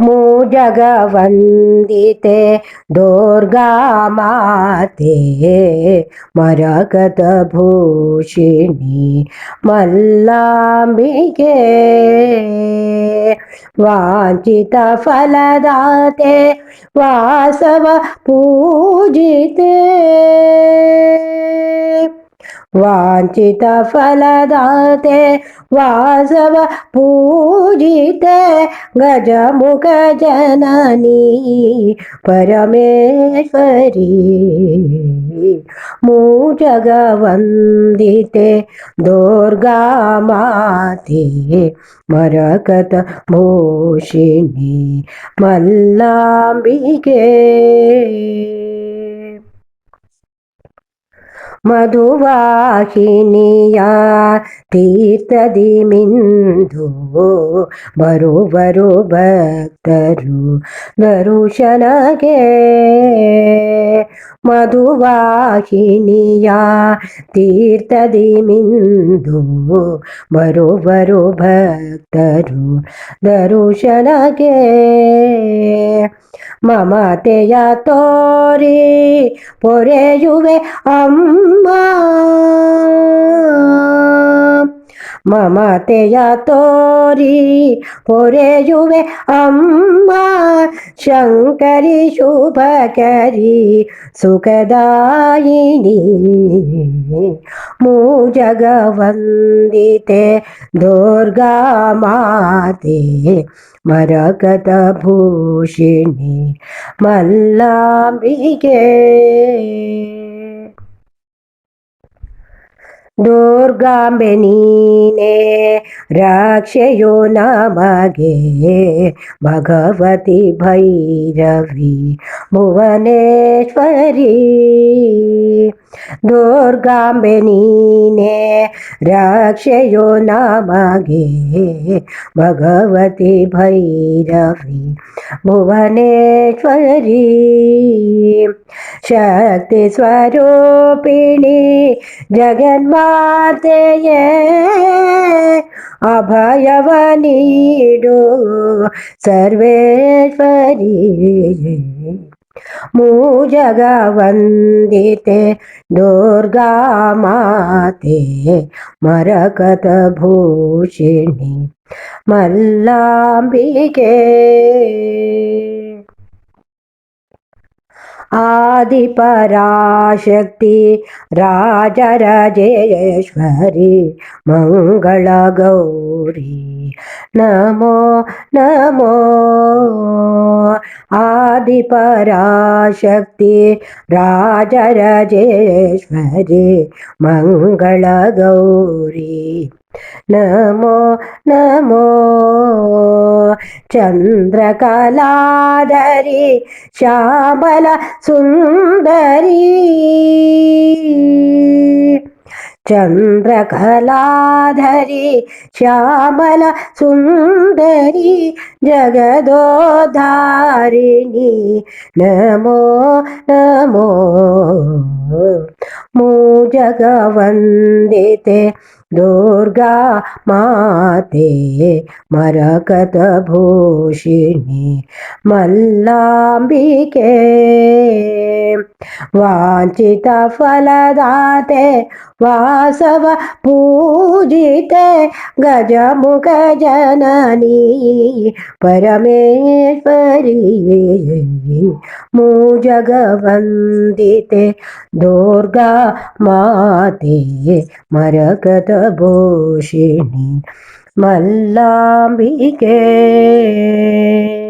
मूजगवन्दिते दुर्गा माते मरगत मल्लाम्बिके वाञ्छितफलदाते वासव पूजिते वाञ्छितफलदाते वासव पूजिते गजमुखजननी परमेश्वरी। मूचगवन्दिते दुर्गा माते मरकत भूषिणी मल्लाम्बिके। ಮಧುವಾಹಿನಿಯ ತೀರ್ಥದಿ ಮಿಂದು ಬರುವರು ಭಕ್ತರು ದರುಶನಗೆ ಮಧುವಾಹಿನಿಯ ತೀರ್ಥದಿ ಮಿಂದು ಬರುವರು ಭಕ್ತರು ದರುಶನಗೆ ಮಮತೆಯ ತೋರಿ ಪೊರೆಯುವೆ ಅಮ್ಮ ಮಮತೆಯ ತೋರಿ ಪೊರೆಯುವೆ ಅಮ್ಮ ಶಂಕರಿ ಶುಭಕರಿ ಸುಖದಾಯಿನಿ ಮೂಜಗವಂದಿತೆ ದುರ್ಗಾ ಮಾತೆ ಮರಕತ ಭೂಷಿಣಿ ಮಲ್ಲಾಂಬಿಕೆ ದುರ್ಗಾಂಬೆ ನೀನೆ ರಕ್ಷೆಯೋ ನಮಗೆ ಭಗವತಿ ಭೈರವಿ ಭುವನೇಶ್ವರಿ ದುರ್ಗಾಂಬೆ ನೀನೆ ರಕ್ಷೆಯೋ ನಮಗೆ ಭಗವತಿ ಭೈರವಿ ಭುವನೇಶ್ವರಿ शक्तिस्वरूपिणि जगन्मातये अभयवनीडो सर्वेश्वरी। मूजगवन्दिते दुर्गा माते मरकथभूषिणि मल्लाम्बिके। ആദിപരാശക്തി രാജരാജേശ്വരി മംഗളഗൗരി. നമോ നമോ. ആദിപരാശക്തി രാജരാജേശ്വരി മംഗളഗൗരി. നമോ നമോ. मङ्गलगौरी नमो नमो चन्द्रकलाधरी श्यामल सुन्दरी जगदोधारिणी। नमो नमो। मो जगवन्दिते दुर्गा माते मरकतभूषिणी। मल्लाबिके वाचित फलदाते, वासव पूजिते गज मुख जननी, परमेश्वरी। मो जगवन्दिते दुर्गा माते, मरकतभूषिणी। मल्लाम्बिके।